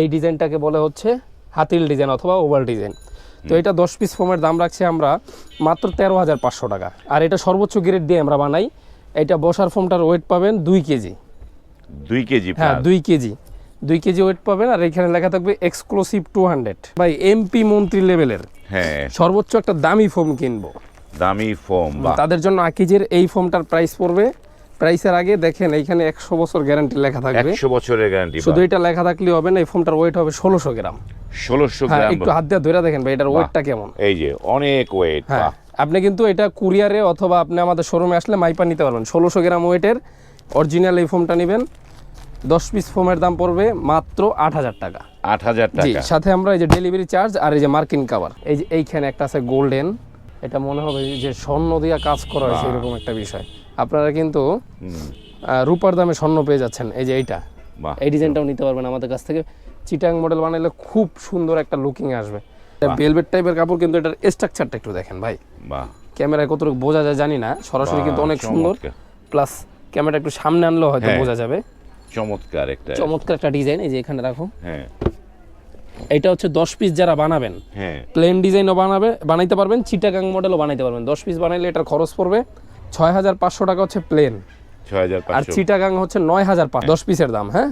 এই ডিজাইনটাকে বলে হচ্ছে হাতিল ডিজাইন অথবা ওভাল ডিজাইন। তো এটা দশ পিস ফোমের দাম রাখছি আমরা মাত্র তেরো হাজার পাঁচশো টাকা। আর এটা সর্বোচ্চ গ্রেড দিয়ে আমরা বানাই। এটা বসার ফোমটার ওয়েট পাবেন দুই কেজি। দুই কেজি হ্যাঁ দুই কেজি। দুই কেজি ওয়েট পাবেন আর এখানে লেখা থাকবে এক্সক্লুসিভ টু হান্ড্রেড ভাই এমপি মন্ত্রী লেভেলের। হ্যাঁ। সর্বোচ্চ একটা দামি ফোম কিনবো। দামি ফোম বা তাদের জন্য আকিজের এই ফোমটার প্রাইস পড়বে প্রাইসের আগে দেখেন এইখানে একশো বছর গ্যারান্টি লেখা থাকবে। একশো বছরের গ্যারান্টি শুধু এটা লেখা থাকলে হবে না এই ফোনটার ওয়েট হবে ষোলোশো গ্রাম। ষোলোশো হ্যাঁ গ্রাম। একটু হাত দিয়ে ধরে দেখেন ভাই এটার ওয়েটটা কেমন? এই যে অনেক ওয়েট হ্যাঁ আপনি কিন্তু এটা কুরিয়ারে অথবা আপনি আমাদের শোরুমে আসলে মাইপা নিতে পারবেন। ষোলোশো গ্রাম ওয়েটের অরিজিনাল এই ফোনটা নেবেন। দশ পিস ফোমের দাম পড়বে মাত্র আট হাজার টাকা। আট হাজার টাকা। সাথে আমরা এই যে ডেলিভারি চার্জ আর এই যে মার্কিন কাভার এই যে এইখানে একটা আছে গোল্ডেন এটা মনে হবে যে স্বর্ণ দিয়া কাজ করা হয়েছে এরকম একটা বিষয়। আপনারা কিন্তু রূপার দামে স্বর্ণ পেয়ে যাচ্ছেন। এই যে এইটা। এই ডিজাইনটাও নিতে পারবেন আমাদের কাছ থেকে। চিটাং মডেল বানাইলে খুব সুন্দর একটা লুকিং আসবে। ভেলভেট টাইপের কাপড় কিন্তু এটার স্ট্রাকচারটা একটু দেখেন ভাই। ক্যামেরায় কতটুকু বোঝা যায় জানি না। সরাসরি কিন্তু অনেক সুন্দর। প্লাস ক্যামেরা একটু সামনে আনলেও হয়তো হ্যাঁ। বোঝা যাবে। চমৎকার একটা। চমৎকার একটা ডিজাইন এই যে এখানে রাখো। হ্যাঁ। এটা হচ্ছে দশ পিস যারা বানাবেন হ্যাঁ। প্লেন ডিজাইনও বানাবে বানাইতে পারবেন চিটাগাং মডেলও বানাইতে পারবেন। দশ পিস বানাইলে এটার খরচ পড়বে ছয় হাজার পাঁচশো টাকা হচ্ছে প্লেন ছয় হাজার আর চিটাগাং হচ্ছে নয় হাজার দশ পিসের দাম হ্যাঁ?